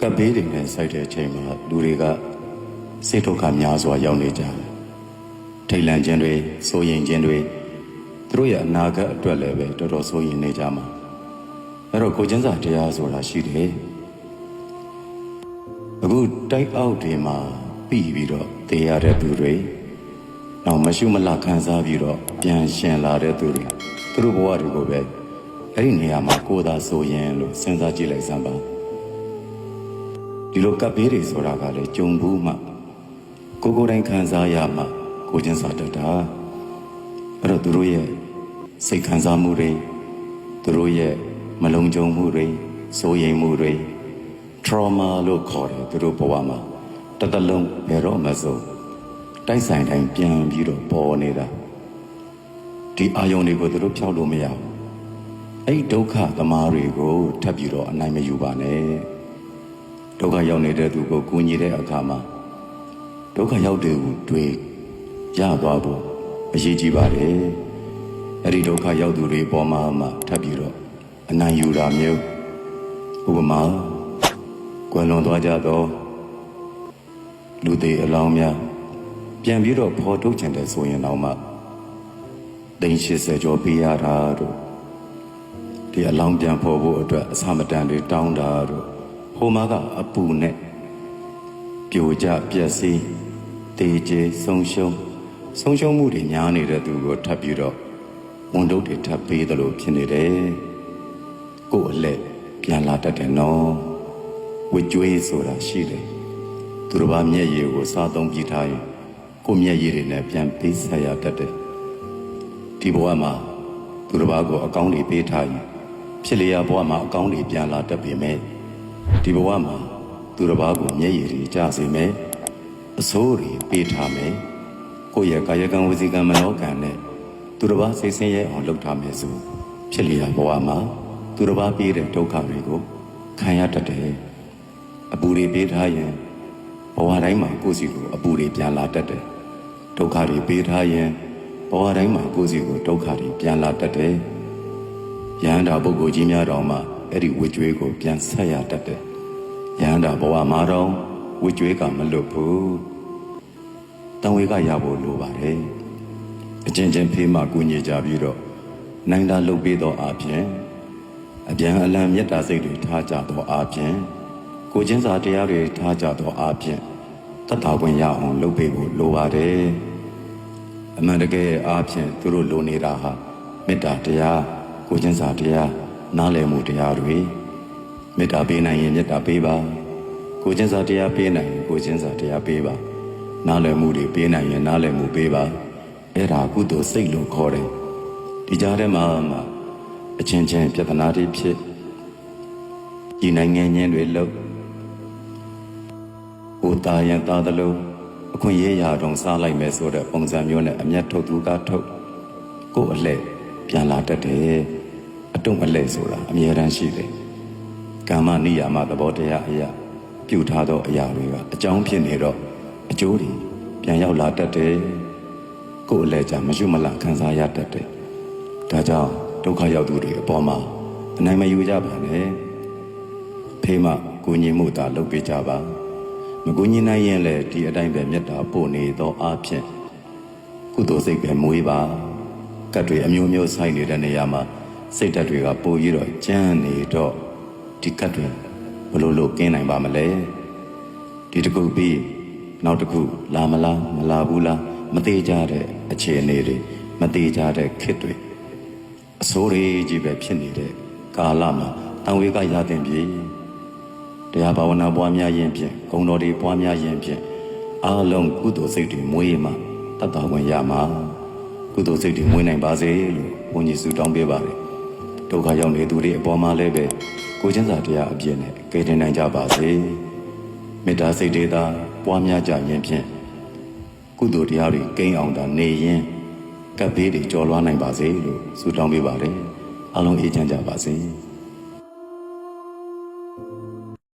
ကပ်ဘေးတွေနဲ့စိုက်တဲ့အချိန်မှာလူတွေကစိတ်ဒုက္ခများစွာရောက်နေကြတယ်ထိတ်လန့်ခြင်းတွေစိုးရိမ်ခြင်းတွေသူတို့ရဲ့အနာဂတ်အတွက်လည်းပဲတော်တော်စိုးရိမ်နေကြမှာအဲ့တော့ကိုကျင်းစာတရားဆိုတာရှိတယ်အခုတိုက်အောက်တွေမှာပြီးပြီးတော့တေးရတဲ့သူတွေနောက်မရှုမလခံစားပြီးတော့ပြန်ရှင်လာတဲ့သူတွေသူတို့ဘဝတွေကိုပဲအဲ့ဒီနေရာမှာကိုယ်သာဆိုရင်လို့စဉ်းစားကြည့်လိုက်စမ်းပါ ဒီလိုကပ်ဘေးတွေဆိုတာကလည်းကြုံဘူးမှကိုကိုယ်တိုင်ခံစားရမှကိုချင်းစာတတ်တာအဲ့တော့သူတို့ရဲ့စိတ်ခံစားမှုတွေသူတို့ရဲ့မလုံခြုံမှုတွေစိုးရိမ်မှုတွေ trauma လို့ခေါ်တယ်သူတို့ဘဝမှာတစ်သက်လုံးဘယ်တော့မှစိုးတိုက်ဆိုင်တိုင်းပြန်ပြီးတော့ပေါ်နေတာဒီအာယုန်တွေကိုသူတို့ဖျောက်လို့မရဘူးအဲ့ဒီဒုက္ခသမားတွေကိုထပ်ပြီးတော့အနိုင်မယူပါနဲ့ ဒုက္ခရောက်နေတဲ့သူကိုကူညီတဲ့အခါမှာဒုက္ခရောက်တဲ့သူတွေရသွားဖို့အရေးကြီးပါတယ်အဲ့ဒီဒုက္ခရောက်သူတွေပေါ်မှာမှထပ်ပြီးတော့အနိုင်ယူတာမျိုးဥပမာကွယ်လွန်သွားကြတော့လူသေးအလောင်းများပြန်ပြီးတော့ဖော်ထုတ်ချင်တယ်ဆိုရင်တော့မှတိန်80ကျော်ပေးရတာတို့ဒီအလောင်းပြန်ဖော်ဖို့အတွက်အစမတန်တွေတောင်းတာတို့ ဟိုမှာကအပူနဲ့ပြိုကျပြက်စီးတေးကျေဆုံးရှုံးဆုံးရှုံးမှုတွေများနေတဲ့သူကိုထပ်ပြီးတော့ဝန်တုပ်တွေထပ်ပေးသလိုဖြစ်နေတယ်ကိုယ်အလက်ပြန်လာတတ်တယ်နော်ဝစ်ကြွေးဆိုတာရှိတယ်သူတို့ဘာမျက်ရည်ကိုစားသုံးပြီးထားရင်ကိုယ်မျက်ရည်တွေနဲ့ပြန်ပေးဆက်ရတတ်တယ်ဒီဘဝမှာသူတို့ဘာကိုအကောင်းတွေပေးထားရင်ဖြစ်လျာဘဝမှာအကောင်းတွေပြန်လာတတ်ပေမဲ့ ဒီဘဝမှာသူတစ်ပါးကိုမျက်ရည်တွေကျစေမယ်အဆိုးတွေပေးထားမယ်ကိုယ့်ရဲ့ကာယကံဝစီကံမနောကံနဲ့သူတစ်ပါးစိတ်ဆင်းရဲအောင်လုပ်ထားမယ်ဆိုဖြစ်လျာဘဝမှာသူတစ်ပါးပေးတဲ့ဒုက္ခတွေကိုခံရတတ်တယ်အပူတွေပေးထားရင်ဘဝတိုင်းမှာကိုယ့်စီကိုအပူတွေပြန်လာတတ်တယ်ဒုက္ခတွေပေးထားရင်ဘဝတိုင်းမှာကိုယ့်စီကိုဒုက္ခတွေပြန်လာတတ်တယ်ယန္တာပုဂ္ဂိုလ်ကြီးများတော်မှာ အဲ့ဒီဝိကျွေးကိုပြန်ဆက်ရတတ်တယ်။ယန္တာဘဝမှာတော့ဝိကျွေးကမလွတ်ဘူး။တန်ဝေကရဖို့လိုပါတယ်။အချင်းချင်းဖေးမှကူညီကြပြီးတော့နိုင်တာလုပ်ပေးသောအပြင်အပြန်အလှန်မေတ္တာစိတ်တွေထားကြသောအပြင်ကိုချင်းစာတရားတွေထားကြသောအပြင်တတ်တာခွင့်ရအောင်လုပ်ပေးဖို့လိုပါတယ်။အမှန်တကယ်အားဖြင့်သူတို့လိုနေတာဟာမေတ္တာတရားကိုချင်းစာတရား နားလည်မှုတရားတွေမေတ္တာပေးနိုင်ရင်မေတ္တာပေးပါကိုချင်းစာတရားပေးနိုင်ရင်ကိုချင်းစာတရားပေးပါနားလည်မှုတွေပေးနိုင်ရင်နားလည်မှုပေးပါအဲ့ဒါကုသိုလ်စိတ်လို့ခေါ်တယ်ဒီကြားထဲမှာမှအချင်းချင်းပြဿနာတွေဖြစ်ဒီနိုင်ငံချင်းတွေလို့ဟိုတာရန်တာသလိုအခွင့်ရေးရာတုံစားလိုက်မယ်ဆိုတဲ့ပုံစံမျိုးနဲ့အမျက်ထုတ်သူကထုတ်ကို့အလှည့်ပြန်လာတတ်တယ် အတုံးအလှည့်ဆိုတာအမြဲတမ်းရှိတယ်ကာမနိယာမသဘောတရားအရာပြုထားသောအရာတွေကအကြောင်းဖြစ်နေတော့အကျိုးတွေပြန်ရောက်လာတတ်တယ်ကိုယ်အလှည့်ကြမရှုမလခံစားရတတ်တယ်ဒါကြောင့်ဒုက္ခရောက်သူတွေအပေါ်မှာအနိုင်မယူကြပါနဲ့ဖေးမကိုညီမှုသာလုပ်ပေးကြပါမကူညီနိုင်ရင်လည်းဒီအတိုင်းပဲမေတ္တာပို့နေသောအားဖြင့်ကုသိုလ်စိတ်ပဲမွေးပါကတ်တွေအမျိုးမျိုးဆိုင်နေတဲ့နေရာမှာ စိတ်ဓာတ်တွေကပိုပြီးတော့ကြမ်းနေတော့ဒီကတ်တွေဘယ်လိုလုပ်ကင်းနိုင်ပါမလဲဒီတစ်ခုပြီးနောက်တစ်ခုလာမလားမလာဘူးလားမသေးကြတဲ့အခြေအနေတွေမသေးကြတဲ့ခစ်တွေအစိုးရကြီးပဲဖြစ်နေတဲ့ကာလမှာတန်ဝေကရတဲ့ပြေတရားဘာဝနာပွားများရင်ဖြင့်ဂုဏ်တော်တွေပွားများရင်ဖြင့်အားလုံးကုသိုလ်စိတ်တွေမွေးမှတတ်တော်ဝင်ရမှာကုသိုလ်စိတ်တွေမွေးနိုင်ပါစေလို့ဘုန်းကြီးဆုတောင်းပေးပါတယ် ဒုက္ခရောက်နေသူတွေအပေါ်မှာလည်းပဲကိုချင်းစာတရားအပြည့်နဲ့ကယ်တင်နိုင်ကြပါစေမေတ္တာစိတ်တွေသာပွားများကြရင်ဖြင့်ကုသိုလ်တရားတွေကိန်းအောင်သာနေရင်ကပ်ဘေးတွေကျော်လွှားနိုင်ပါစေလို့ဆုတောင်းပေးပါတယ်အလုံးအေးချမ်းကြပါစေ